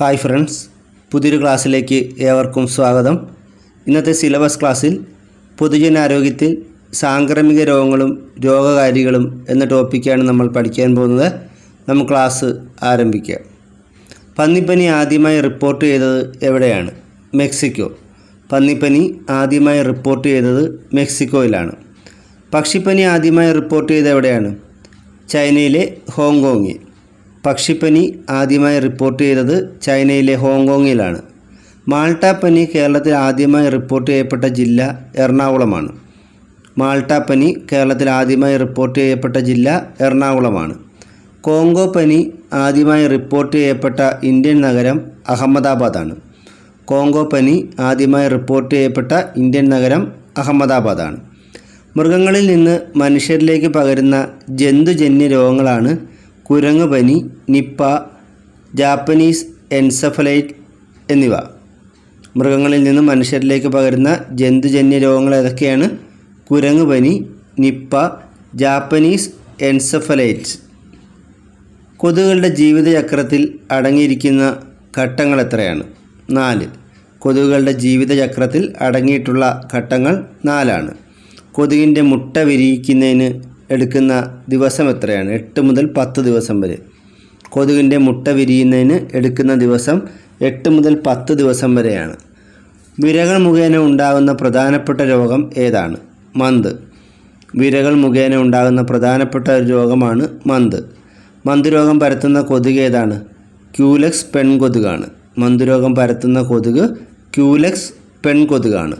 Hi friends പുതിയൊരു ക്ലാസ്സിലേക്ക് ഏവർക്കും സ്വാഗതം. ഇന്നത്തെ സിലബസ് ക്ലാസ്സിൽ പൊതുജനാരോഗ്യത്തിൽ സാംക്രമിക രോഗങ്ങളും രോഗകാരികളും എന്ന ടോപ്പിക്കാണ് നമ്മൾ പഠിക്കാൻ പോകുന്നത്. നമുക്ക് ക്ലാസ് ആരംഭിക്കാം. പന്നിപ്പനി ആദ്യമായി റിപ്പോർട്ട് ചെയ്തത് എവിടെയാണ്? മെക്സിക്കോ. പന്നിപ്പനി ആദ്യമായി റിപ്പോർട്ട് ചെയ്തത് മെക്സിക്കോയിലാണ്. പക്ഷിപ്പനി ആദ്യമായി റിപ്പോർട്ട് ചെയ്തത് എവിടെയാണ്? ചൈനയിലെ ഹോങ്കോങ്ങിൽ. പക്ഷിപ്പനി ആദ്യമായി റിപ്പോർട്ട് ചെയ്തത് ചൈനയിലെ ഹോങ്കോങ്ങിലാണ്. മാൾട്ട പനി കേരളത്തിൽ ആദ്യമായി റിപ്പോർട്ട് ചെയ്യപ്പെട്ട ജില്ല എറണാകുളമാണ്. മാൾട്ട പനി കേരളത്തിൽ ആദ്യമായി റിപ്പോർട്ട് ചെയ്യപ്പെട്ട ജില്ല എറണാകുളമാണ്. കോങ്കോ പനി ആദ്യമായി റിപ്പോർട്ട് ചെയ്യപ്പെട്ട ഇന്ത്യൻ നഗരം അഹമ്മദാബാദാണ്. കോങ്കോ പനി ആദ്യമായി റിപ്പോർട്ട് ചെയ്യപ്പെട്ട ഇന്ത്യൻ നഗരം അഹമ്മദാബാദാണ്. മൃഗങ്ങളിൽ നിന്ന് മനുഷ്യരിലേക്ക് പകരുന്ന ജന്തുജന്യ രോഗങ്ങളാണ് കുരങ്ങ് പനി നിപ്പ ജാപ്പനീസ് എൻസഫലൈറ്റ് എന്നിവ. മൃഗങ്ങളിൽ നിന്ന് മനുഷ്യരിലേക്ക് പകരുന്ന ജന്തുജന്യ രോഗങ്ങൾ ഏതൊക്കെയാണ്? കുരങ്ങ് പനി നിപ്പ ജാപ്പനീസ് എൻസഫലൈറ്റ്സ് കൊതുകുകളുടെ ജീവിതചക്രത്തിൽ അടങ്ങിയിരിക്കുന്ന ഘട്ടങ്ങൾ എത്രയാണ്? നാല്. കൊതുകുകളുടെ ജീവിതചക്രത്തിൽ അടങ്ങിയിട്ടുള്ള ഘട്ടങ്ങൾ നാലാണ്. കൊതുകിന്റെ മുട്ട വിരിയിക്കുന്നതിന് എടുക്കുന്ന ദിവസം എത്രയാണ്? എട്ട് മുതൽ പത്ത് ദിവസം വരെ. കൊതുകിന്റെ മുട്ട വിരിയുന്നതിന് എടുക്കുന്ന ദിവസം എട്ട് മുതൽ പത്ത് ദിവസം വരെയാണ്. വിരകൾ മുഖേന ഉണ്ടാകുന്ന പ്രധാനപ്പെട്ട രോഗം ഏതാണ്? മന്ത്. വിരകൾ മുഖേന ഉണ്ടാകുന്ന പ്രധാനപ്പെട്ട രോഗമാണ് മന്ത്. മന്ത് രോഗം പരത്തുന്ന കൊതുക് ഏതാണ്? ക്യൂലക്സ് പെൺകൊതുകാണ്. മന്ത് രോഗം പരത്തുന്ന കൊതുക് ക്യൂലക്സ് പെൺകൊതുകാണ്.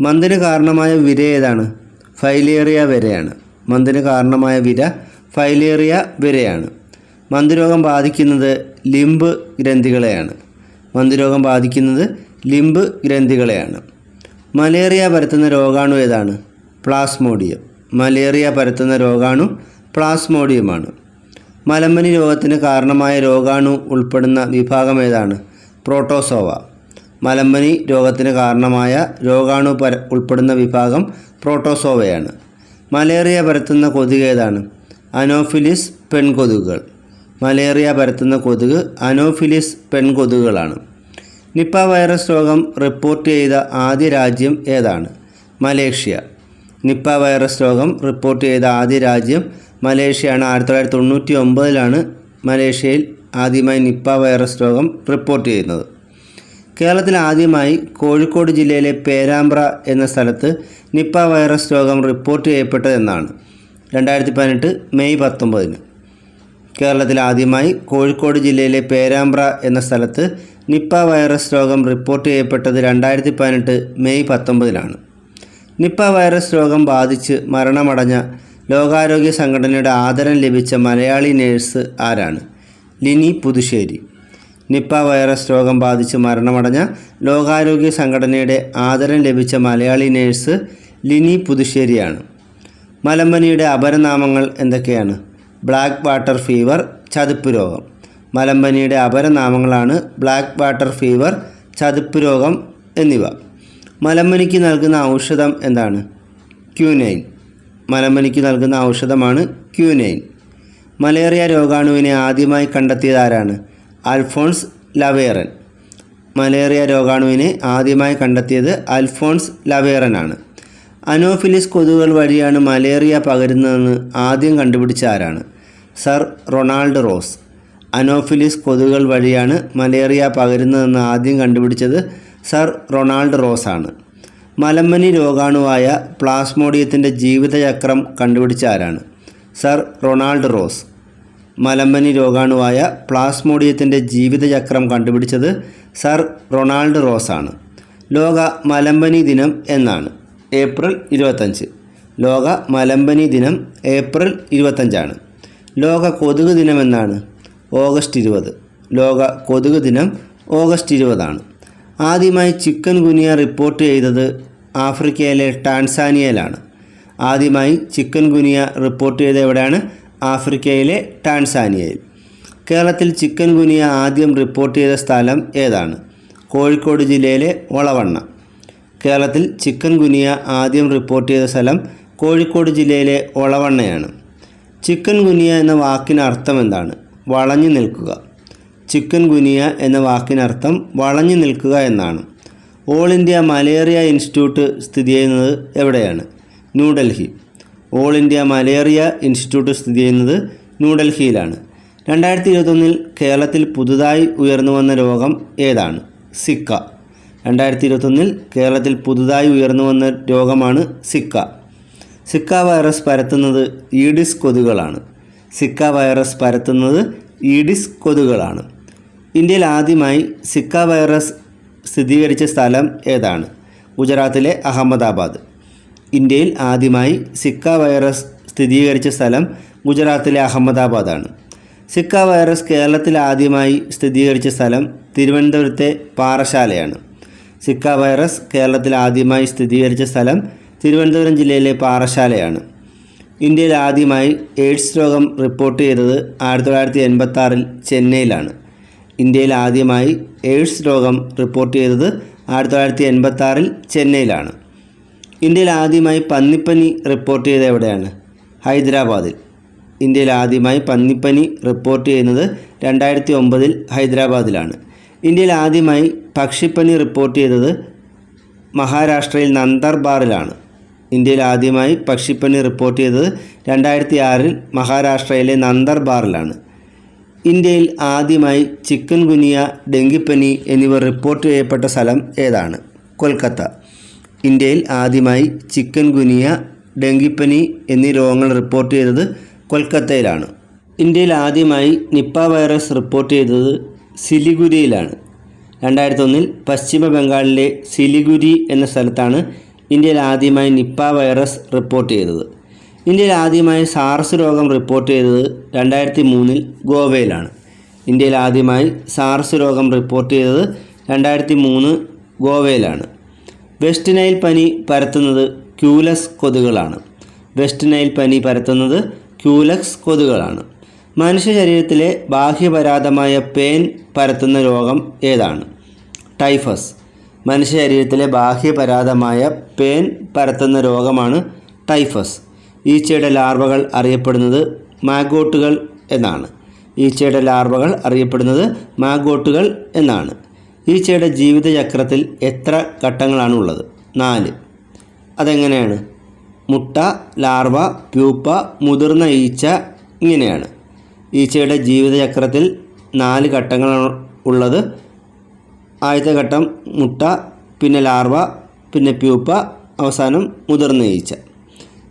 മന്തിന് കാരണമായ വിര ഏതാണ്? ഫൈലേറിയ വിരയാണ്. മന്തിന് കാരണമായ വിര ഫൈലേറിയ വിരയാണ്. മന്ദരോഗം ബാധിക്കുന്നത് ലിംബ് ഗ്രന്ഥികളെയാണ്. മന്ദരോഗം ബാധിക്കുന്നത് ലിംബ് ഗ്രന്ഥികളെയാണ്. മലേറിയ പരത്തുന്ന രോഗാണു ഏതാണ്? പ്ലാസ്മോഡിയം. മലേറിയ പരത്തുന്ന രോഗാണു പ്ലാസ്മോഡിയമാണ്. മലമ്പനി രോഗത്തിന് കാരണമായ രോഗാണു ഉൾപ്പെടുന്ന വിഭാഗം ഏതാണ്? പ്രോട്ടോസോവ. മലമ്പനി രോഗത്തിന് കാരണമായ രോഗാണു ഉൾപ്പെടുന്ന വിഭാഗം പ്രോട്ടോസോവയാണ്. മലേറിയ പരത്തുന്ന കൊതുക് ഏതാണ്? അനോഫിലിസ് പെൺകൊതുകുകൾ. മലേറിയ പരത്തുന്ന കൊതുക് അനോഫിലിസ് പെൺകൊതുകുകളാണ്. നിപ്പ വൈറസ് രോഗം റിപ്പോർട്ട് ചെയ്ത ആദ്യ രാജ്യം ഏതാണ്? മലേഷ്യ. നിപ്പ വൈറസ് രോഗം റിപ്പോർട്ട് ചെയ്ത ആദ്യ രാജ്യം മലേഷ്യയാണ്. ആയിരത്തി തൊള്ളായിരത്തി തൊണ്ണൂറ്റി ഒമ്പതിലാണ് മലേഷ്യയിൽ ആദ്യമായി നിപ്പ വൈറസ് രോഗം റിപ്പോർട്ട് ചെയ്യുന്നത്. കേരളത്തിൽ ആദ്യമായി കോഴിക്കോട് ജില്ലയിലെ പേരാമ്പ്ര എന്ന സ്ഥലത്ത് നിപ്പ വൈറസ് രോഗം റിപ്പോർട്ട് ചെയ്യപ്പെട്ടതെന്നാണ് രണ്ടായിരത്തി പതിനെട്ട് മെയ് പത്തൊമ്പതിന്. കേരളത്തിൽ ആദ്യമായി കോഴിക്കോട് ജില്ലയിലെ പേരാമ്പ്ര എന്ന സ്ഥലത്ത് നിപ്പ വൈറസ് രോഗം റിപ്പോർട്ട് ചെയ്യപ്പെട്ടത് രണ്ടായിരത്തി പതിനെട്ട് മെയ് പത്തൊമ്പതിലാണ് നിപ്പ വൈറസ് രോഗം ബാധിച്ച് മരണമടഞ്ഞ ലോകാരോഗ്യ സംഘടനയുടെ ആദരം ലഭിച്ച മലയാളി നേഴ്സ് ആരാണ്? ലിനി പുതുശ്ശേരി. നിപ്പ വൈറസ് രോഗം ബാധിച്ച് മരണമടഞ്ഞ ലോകാരോഗ്യ സംഘടനയുടെ ആദരം ലഭിച്ച മലയാളി നേഴ്സ് ലിനി പുതുശ്ശേരിയാണ്. മലമ്പനിയുടെ അപരനാമങ്ങൾ എന്തൊക്കെയാണ്? ബ്ലാക്ക് വാട്ടർ ഫീവർ ചതുപ്പ് രോഗം. മലമ്പനിയുടെ അപരനാമങ്ങളാണ് ബ്ലാക്ക് വാട്ടർ ഫീവർ ചതുപ്പ് രോഗം എന്നിവ. മലമ്പനിക്ക് നൽകുന്ന ഔഷധം എന്താണ്? ക്യൂനൈൻ. മലമ്പനിക്ക് നൽകുന്ന ഔഷധമാണ് ക്യൂനൈൻ. മലേറിയ രോഗാണുവിനെ ആദ്യമായി കണ്ടെത്തിയത് ആരാണ്? അൽഫോൺസ് ലവേറൻ. മലേറിയ രോഗാണുവിനെ ആദ്യമായി കണ്ടെത്തിയത് അൽഫോൺസ് ലവേറനാണ്. അനോഫിലിസ് കൊതുകുകൾ വഴിയാണ് മലേറിയ പകരുന്നതെന്ന് ആദ്യം കണ്ടുപിടിച്ച ആരാണ്? Sir Ronald rose. അനോഫിലിസ് കൊതുകുകൾ വഴിയാണ് മലേറിയ പകരുന്നതെന്ന് ആദ്യം കണ്ടുപിടിച്ചത് സർ റൊണാൾഡ് റോസ് ആണ് മലമ്പനി രോഗാണുവായ പ്ലാസ്മോഡിയത്തിന്റെ ജീവിതചക്രം കണ്ടുപിടിച്ച ആരാണ്? Sir Ronald Ross. മലമ്പനി രോഗാണുവായ പ്ലാസ്മോഡിയത്തിന്റെ ജീവിതചക്രം കണ്ടുപിടിച്ചത് സർ റൊണാൾഡ് റോസാണ്. ലോക മലമ്പനി ദിനം എന്നാണ്. ഏപ്രിൽ ഇരുപത്തഞ്ച്. ലോക മലമ്പനി ദിനം ഏപ്രിൽ ഇരുപത്തഞ്ചാണ്. ലോക കൊതുക് ദിനം എന്നാണ്. ഓഗസ്റ്റ് ഇരുപത്. ലോക കൊതുക് ദിനം ഓഗസ്റ്റ് ഇരുപതാണ്. ആദ്യമായി ചിക്കൻ ഗുനിയ റിപ്പോർട്ട് ചെയ്തത് ആഫ്രിക്കയിലെ ടാൻസാനിയയിലാണ്. ആദ്യമായി ചിക്കൻ ഗുനിയ റിപ്പോർട്ട് ചെയ്തത് എവിടെയാണ്? ആഫ്രിക്കയിലെ ടാൻസാനിയയിൽ. കേരളത്തിൽ ചിക്കൻ ഗുനിയ ആദ്യം റിപ്പോർട്ട് ചെയ്ത സ്ഥലം ഏതാണ്? കോഴിക്കോട് ജില്ലയിലെ ഒളവണ്ണ കേരളത്തിൽ ചിക്കൻ ഗുനിയ ആദ്യം റിപ്പോർട്ട് ചെയ്ത സ്ഥലം കോഴിക്കോട് ജില്ലയിലെ ഒളവണ്ണയാണ് ചിക്കൻ ഗുനിയ എന്ന വാക്കിന് അർത്ഥം എന്താണ്? വളഞ്ഞു നിൽക്കുക. ചിക്കൻ ഗുനിയ എന്ന വാക്കിനർത്ഥം വളഞ്ഞു നിൽക്കുക എന്നാണ്. ഓൾ ഇന്ത്യ മലേറിയ ഇൻസ്റ്റിറ്റ്യൂട്ട് സ്ഥിതി ചെയ്യുന്നത് എവിടെയാണ്? New Delhi all India malaria institute സ്ഥിതി ചെയ്യുന്നത് ന്യൂഡൽഹിയിലാണ്. രണ്ടായിരത്തി ഇരുപത്തൊന്നിൽ കേരളത്തിൽ പുതുതായി ഉയർന്നു വന്ന രോഗം ഏതാണ്? സിക്ക. രണ്ടായിരത്തി ഇരുപത്തൊന്നിൽ കേരളത്തിൽ പുതുതായി ഉയർന്നു വന്ന രോഗമാണ് സിക്ക. സിക്ക വൈറസ് പരത്തുന്നത് ഈഡിസ് കൊതുകുകളാണ്. സിക്ക വൈറസ് പരത്തുന്നത് ഈഡിസ് കൊതുകുകളാണ്. ഇന്ത്യയിൽ ആദ്യമായി സിക്ക വൈറസ് സ്ഥിരീകരിച്ച സ്ഥലം ഏതാണ്? ഗുജറാത്തിലെ അഹമ്മദാബാദ്. ഇന്ത്യയിൽ ആദ്യമായി സിക്ക വൈറസ് സ്ഥിരീകരിച്ച സ്ഥലം ഗുജറാത്തിലെ അഹമ്മദാബാദാണ്. സിക്ക വൈറസ് കേരളത്തിൽ ആദ്യമായി സ്ഥിരീകരിച്ച സ്ഥലം തിരുവനന്തപുരത്തെ പാറശാലയാണ്. സിക്ക വൈറസ് കേരളത്തിൽ ആദ്യമായി സ്ഥിരീകരിച്ച സ്ഥലം തിരുവനന്തപുരം ജില്ലയിലെ പാറശാലയാണ്. ഇന്ത്യയിൽ ആദ്യമായി എയ്ഡ്സ് രോഗം റിപ്പോർട്ട് ചെയ്തത് ആയിരത്തി തൊള്ളായിരത്തി എൺപത്തി ആറിൽ ചെന്നൈയിലാണ്. ഇന്ത്യയിൽ ആദ്യമായി എയ്ഡ്സ് രോഗം റിപ്പോർട്ട് ചെയ്തത് ആയിരത്തി തൊള്ളായിരത്തി എൺപത്തി ആറിൽ ചെന്നൈയിലാണ്. ഇന്ത്യയിൽ ആദ്യമായി പന്നിപ്പനി റിപ്പോർട്ട് ചെയ്തത് എവിടെയാണ്? ഹൈദരാബാദിൽ. ഇന്ത്യയിൽ ആദ്യമായി പന്നിപ്പനി റിപ്പോർട്ട് ചെയ്യുന്നത് രണ്ടായിരത്തി ഒമ്പതിൽ ഹൈദരാബാദിലാണ്. ഇന്ത്യയിൽ ആദ്യമായി പക്ഷിപ്പനി റിപ്പോർട്ട് ചെയ്തത് മഹാരാഷ്ട്രയിൽ നന്ദർബാറിലാണ്. ഇന്ത്യയിൽ ആദ്യമായി പക്ഷിപ്പനി റിപ്പോർട്ട് ചെയ്തത് രണ്ടായിരത്തി ആറിൽ മഹാരാഷ്ട്രയിലെ നന്ദർബാറിലാണ്. ഇന്ത്യയിൽ ആദ്യമായി ചിക്കൻ ഗുനിയ ഡെങ്കിപ്പനി എന്നിവ റിപ്പോർട്ട് ചെയ്യപ്പെട്ട സ്ഥലം ഏതാണ്? കൊൽക്കത്ത. ഇന്ത്യയിൽ ആദ്യമായി ചിക്കൻ ഗുനിയ ഡെങ്കിപ്പനി എന്നീ രോഗങ്ങൾ റിപ്പോർട്ട് ചെയ്തത് കൊൽക്കത്തയിലാണ്. ഇന്ത്യയിൽ ആദ്യമായി നിപ്പ വൈറസ് റിപ്പോർട്ട് ചെയ്തത് സിലിഗുരിയിലാണ്. രണ്ടായിരത്തി ഒന്നിൽ പശ്ചിമ ബംഗാളിലെ സിലിഗുരി എന്ന സ്ഥലത്താണ് ഇന്ത്യയിൽ ആദ്യമായി നിപ്പ വൈറസ് റിപ്പോർട്ട് ചെയ്തത്. ഇന്ത്യയിൽ ആദ്യമായി സാർസ് രോഗം റിപ്പോർട്ട് ചെയ്തത് രണ്ടായിരത്തി മൂന്നിൽ ഗോവയിലാണ്. ഇന്ത്യയിൽ ആദ്യമായി സാർസ് രോഗം റിപ്പോർട്ട് ചെയ്തത് രണ്ടായിരത്തി മൂന്ന് ഗോവയിലാണ്. വെസ്റ്റ് നൈൽ പനി പരത്തുന്നത് ക്യൂലക്സ് കൊതുകുകളാണ്. വെസ്റ്റ് നൈൽ പനി പരത്തുന്നത് ക്യൂലക്സ് കൊതുകുകളാണ്. മനുഷ്യ ശരീരത്തിലെ ബാഹ്യപരാതമായ പേൻ പരത്തുന്ന രോഗം ഏതാണ്? ടൈഫസ്. മനുഷ്യ ശരീരത്തിലെ ബാഹ്യപരാതമായ പേൻ പരത്തുന്ന രോഗമാണ് ടൈഫസ്. ഈച്ചയുടെ ലാർവകൾ അറിയപ്പെടുന്നത് മാഗോട്ടുകൾ എന്നാണ്. ഈച്ചയുടെ ലാർവകൾ അറിയപ്പെടുന്നത് മാഗോട്ടുകൾ എന്നാണ്. ഈച്ചയുടെ ജീവിതചക്രത്തിൽ എത്ര ഘട്ടങ്ങളാണ് ഉള്ളത് നാല്. അതെങ്ങനെയാണ്? മുട്ട ലാർവ പ്യൂപ്പ മുതിർന്ന ഈച്ച ഇങ്ങനെയാണ്. ഈച്ചയുടെ ജീവിതചക്രത്തിൽ നാല് ഘട്ടങ്ങളാണ് ഉള്ളത്. ആദ്യത്തെ ഘട്ടം മുട്ട പിന്നെ ലാർവ പിന്നെ പ്യൂപ്പ അവസാനം മുതിർന്ന ഈച്ച.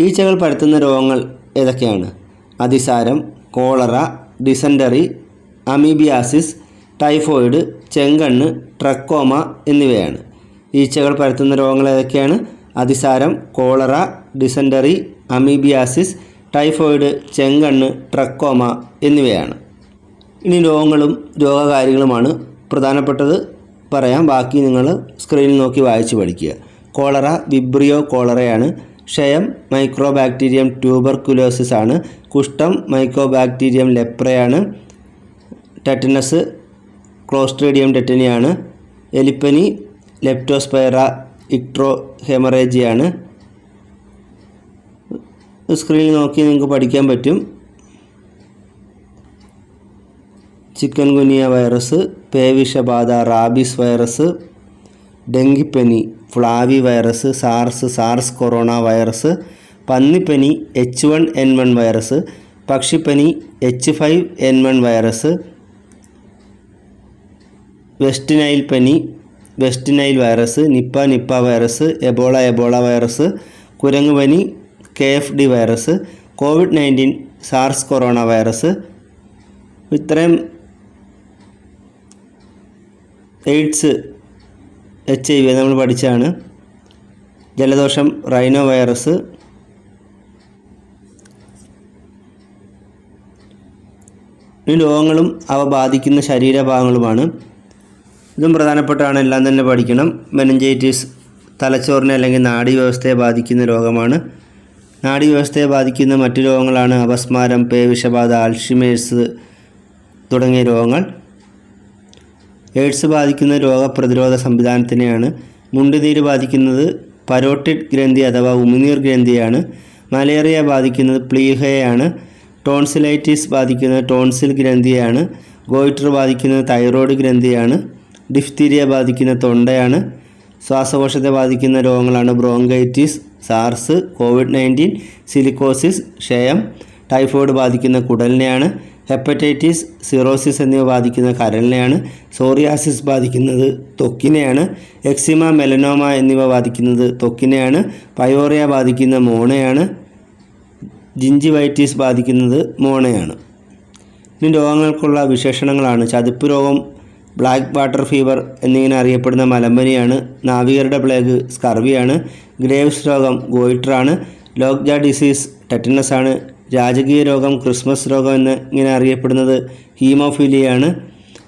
ഈച്ചകൾ പരത്തുന്ന രോഗങ്ങൾ ഏതൊക്കെയാണ്? അതിസാരം കോളറ ഡിസൻഡറി അമീബിയാസിസ് ടൈഫോയിഡ് ചെങ്കണ്ണ് ട്രക്കോമ എന്നിവയാണ്. ഈച്ചകൾ പരത്തുന്ന രോഗങ്ങൾ ഏതൊക്കെയാണ്? അതിസാരം കോളറ ഡിസെന്ററി അമീബിയാസിസ് ടൈഫോയിഡ് ചെങ്കണ്ണ് ട്രക്കോമ എന്നിവയാണ്. ഇനി രോഗങ്ങളും രോഗകാരികളുമാണ് പ്രധാനപ്പെട്ടത് പറയാം. ബാക്കി നിങ്ങൾ സ്ക്രീനിൽ നോക്കി വായിച്ച് പഠിക്കുക. കോളറ വിബ്രിയോ കോളറയാണ്. ക്ഷയം മൈക്രോബാക്ടീരിയം ട്യൂബർക്കുലോസിസ് ആണ് കുഷ്ഠം മൈക്രോ ബാക്ടീരിയം ലെപ്രയാണ്. ടെറ്റനസ് ക്ലോസ്ട്രീഡിയം ടെറ്റനിയാണ് എലിപ്പനി ലെപ്റ്റോസ്പൈറ ഇക്ട്രോ ഹെമറേജിയാണ്. സ്ക്രീനിൽ നോക്കി നിങ്ങൾക്ക് പഠിക്കാൻ പറ്റും. ചിക്കൻ ഗുനിയ വൈറസ് പേവിഷബാധ റാബിസ് വൈറസ് ഡെങ്കിപ്പനി flavi virus SARS SARS corona virus പന്നിപ്പനി H one N one virus പക്ഷിപ്പനി H five N one virus West Nile പനി West Nile virus Nipah Nipah virus Ebola Ebola virus കുരങ്ങ് പനി K F D virus COVID nineteen SARS corona virus. ഇത്രയും AIDS H I V നമ്മൾ പഠിച്ചാണ് ജലദോഷം rhino virus. ഈ രോഗങ്ങളും അവ ബാധിക്കുന്ന ശരീരഭാഗങ്ങളുമാണ്. ഇതും പ്രധാനപ്പെട്ടാണ് എല്ലാം തന്നെ പഠിക്കണം. മെനഞ്ചൈറ്റിസ് തലച്ചോറിനെ അല്ലെങ്കിൽ നാഡി വ്യവസ്ഥയെ ബാധിക്കുന്ന രോഗമാണ്. നാഡി വ്യവസ്ഥയെ ബാധിക്കുന്ന മറ്റു രോഗങ്ങളാണ് അപസ്മാരം പേവിഷബാധ അൾഷിമേഴ്സ് തുടങ്ങിയ രോഗങ്ങൾ. എയ്ഡ്സ് ബാധിക്കുന്ന രോഗപ്രതിരോധ സംവിധാനത്തിനെയാണ്. മുണ്ടുനീര് ബാധിക്കുന്നത് പരോട്ടിഡ് ഗ്രന്ഥി അഥവാ ഉമിനീർ ഗ്രന്ഥിയാണ്. മലേറിയ ബാധിക്കുന്നത് പ്ലീഹയാണ്. ടോൺസിലൈറ്റിസ് ബാധിക്കുന്നത് ടോൺസിൽ ഗ്രന്ഥിയാണ്. ഗോയിറ്റർ ബാധിക്കുന്നത് തൈറോയ്ഡ് ഗ്രന്ഥിയാണ്. ഡിഫ്തീരിയ ബാധിക്കുന്ന തൊണ്ടയാണ്. ശ്വാസകോശത്തെ ബാധിക്കുന്ന രോഗങ്ങളാണ് bronchitis SARS COVID nineteen silicosis ക്ഷയം ടൈഫോയിഡ് ബാധിക്കുന്ന കുടലിനെയാണ് ഹെപ്പറ്റൈറ്റിസ് സിറോസിസ് എന്നിവ ബാധിക്കുന്ന കരളിനെയാണ് സോറിയാസിസ് ബാധിക്കുന്നത് ത്വക്കിനെയാണ് എക്സിമ മെലനോമ എന്നിവ ബാധിക്കുന്നത് ത്വക്കിനെയാണ് പയോറിയ ബാധിക്കുന്ന മോണയാണ് ജിഞ്ചിവൈറ്റിസ് ബാധിക്കുന്നത് മോണയാണ്. ഇനി രോഗങ്ങൾക്കുള്ള വിശേഷണങ്ങളാണ്. ചതുപ്പ് രോഗം ബ്ലാക്ക് വാട്ടർ ഫീവർ എന്നിങ്ങനെ അറിയപ്പെടുന്ന മലമ്പനിയാണ്. നാവികരുടെ പ്ലേഗ് സ്കർവിയാണ്. ഗ്രേവ്സ് രോഗം ഗോയിട്രാണ്. ലോക്ജ ഡിസീസ് ടെറ്റനസ് ആണ് രാജകീയ രോഗം ക്രിസ്മസ് രോഗം എന്ന് ഇങ്ങനെ അറിയപ്പെടുന്നത് ഹീമോഫീലിയാണ്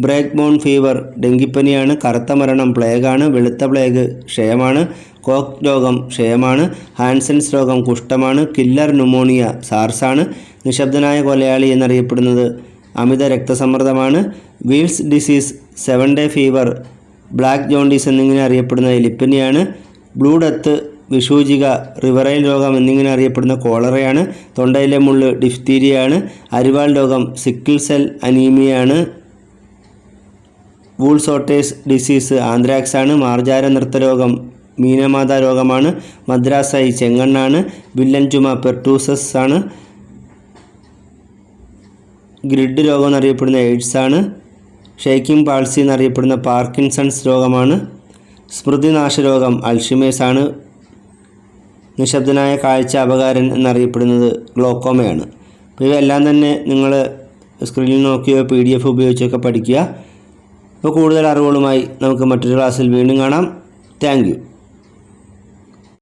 ബ്രേക്ക് ബോൺ ഫീവർ ഡെങ്കിപ്പനിയാണ്. കറുത്ത മരണം പ്ലേഗാണ്. വെളുത്ത പ്ലേഗ് ക്ഷയമാണ്. കോക്ക് രോഗം ക്ഷയമാണ്. ഹാൻസൻസ് രോഗം കുഷ്ഠമാണ്. Killer pneumonia സാർസാണ്. നിശബ്ദനായ കൊലയാളി എന്നറിയപ്പെടുന്നത് അമിത രക്തസമ്മർദ്ദമാണ്. Weil's disease seven day fever black jaundice എന്നിങ്ങനെ അറിയപ്പെടുന്ന എലിപ്പനിയാണ്. ബ്ലൂ ഡെത്ത് വിഷൂചിക റിവറൈൽ രോഗം എന്നിങ്ങനെ അറിയപ്പെടുന്ന കോളറയാണ്. തൊണ്ടയിലെ മുള്ള് ഡിഫ്തീരിയയാണ് അരിവാൾ രോഗം സിക്കിൾ സെൽ അനീമിയാണ് വൂൾസോട്ടേഴ്സ് ഡിസീസ് ആന്ത്രാക്സ് ആണ്. മാർജാര നൃത്തരോഗം മീനമാത രോഗമാണ്. മദ്രാസായി ചെങ്ങണ്ണാണ്. വില്ലൻ ചുമ പെർട്ടൂസസ് ആണ്. ഗ്രിഡ് രോഗം എന്നറിയപ്പെടുന്ന എയ്ഡ്സ് ആണ്. ഷെയ്ക്കിംഗ് പാൾസി എന്നറിയപ്പെടുന്ന പാർക്കിൻസൺസ് രോഗമാണ്. സ്മൃതിനാശ രോഗം അൽഷിമേഴ്സാണ്. നിശബ്ദനായ കാഴ്ച അപകാരൻ എന്നറിയപ്പെടുന്നത് ഗ്ലോക്കോമയാണ്. അപ്പോൾ ഇവയെല്ലാം തന്നെ നിങ്ങൾ സ്ക്രീനിൽ നോക്കിയോ പി ഡി എഫ് ഉപയോഗിച്ചൊക്കെ പഠിക്കുക. അപ്പോൾ കൂടുതൽ അറിവുകളുമായി നമുക്ക് മറ്റൊരു ക്ലാസ്സിൽ വീണ്ടും കാണാം. താങ്ക്